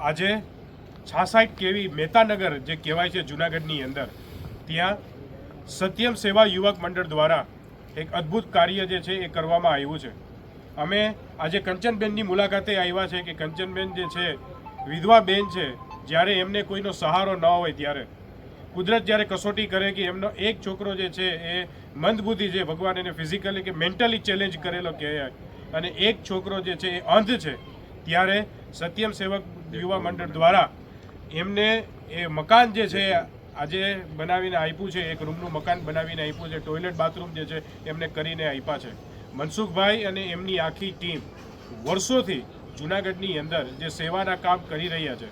આજે છાસાઠ કેવી મહેતાનગર જે કહેવાય છે જુનાગઢની અંદર, ત્યાં સત્યમ સેવા યુવક મંડળ દ્વારા એક અદ્ભુત કાર્ય જે છે એ કરવામાં આવ્યું છે. અમે આજે કંચનબેનની મુલાકાતે આવ્યા છે કે કંચનબેન જે છે વિધવા બેન છે, જ્યારે એમને કોઈનો સહારો ન હોય ત્યારે. કુદરત જ્યારે કસોટી કરે કે એમનો એક છોકરો જે છે એ મંદબુદ્ધિ જે ભગવાન એને ફિઝિકલી કે મેન્ટલી ચેલેન્જ કરેલો કહેવાય. અને એક છોકરો જે છે એ અંધ છે, ત્યારે સત્યમ સેવક યુવા મંડળ દ્વારા એમને એ મકાન જે છે આજે બનાવીને આપ્યું છે એક રૂમનું મકાન બનાવીને આપ્યું છે ટોયલેટ બાથરૂમ જે છે એમને કરીને આપ્યા છે. મનસુખભાઈ અને એમની આખી ટીમ વર્ષોથી જુનાગઢની અંદર જે સેવાના કામ કરી રહ્યા છે.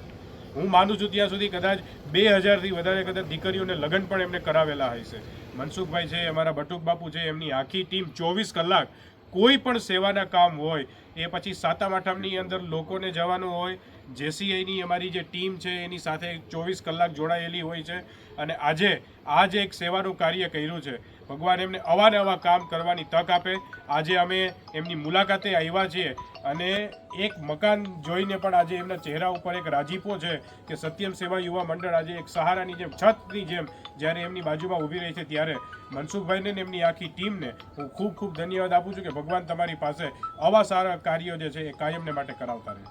હું માનું છું ત્યાં સુધી કદાચ બે હજારથી વધારે કદાચ દીકરીઓને લગ્ન પણ એમને કરાવેલા હશે. મનસુખભાઈ છે અમારા બટુક બાપુ છે એમની આખી ટીમ ચોવીસ કલાક કોઈ પણ સેવાના કામ હોય, એ પછી સાતમ આઠમની અંદર લોકોને જવાનું હોય જેસીઆઈની અમારી જે ટીમ છે, એની સાથે ચોવીસ કલાક જોડાયેલી હોય છે. અને આજે, આ જે એક સેવાનું કાર્ય કર્યું છે. ભગવાન એમને અવાનવા કામ કરવાની તક આપે. આજે અમે એમની મુલાકાતે આવ્યા છીએ અને એક મકાન જોઈને પણ આજે એમના ચહેરા ઉપર એક રાજીપો છે કે સત્યમ સેવા યુવા મંડળ આજે એક સહારાની જેમ, છતની જેમ જ્યારે એમની બાજુમાં ઊભી રહી છે ત્યારે મનસુખભાઈને ને એમની આખી ટીમને હું ખૂબ ખૂબ ધન્યવાદ આપું છું કે ભગવાન તમારી પાસે આવા સારા કાર્યો જે છે એ કાયમને માટે કરાવતા રહે.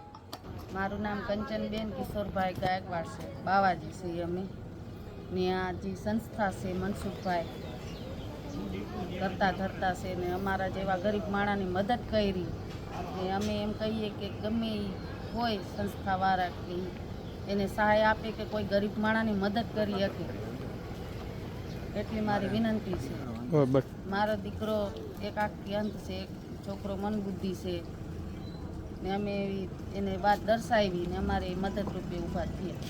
મારું નામ કંચનબેન કિશોરભાઈ ગાયકવાડ છે. બાવાજી છે અમે. ને આ જે સંસ્થા છે મનસુખભાઈ કરતા ધરતા છે ને અમારા જેવા ગરીબ માણાની મદદ કરી ને અમે એમ કહીએ કે ગમે ઈ હોય સંસ્થાવાળા કે એને સહાય આપે કે કોઈ ગરીબ માણાની મદદ કરી શકે. એટલી મારી વિનંતી છે. મારો દીકરો એક આખી અંત છે એક છોકરો મનબુદ્ધિ છે ને અમે એવી એને વાત દર્શાવી ને અમારે મદદરૂપે ઊભા થયા.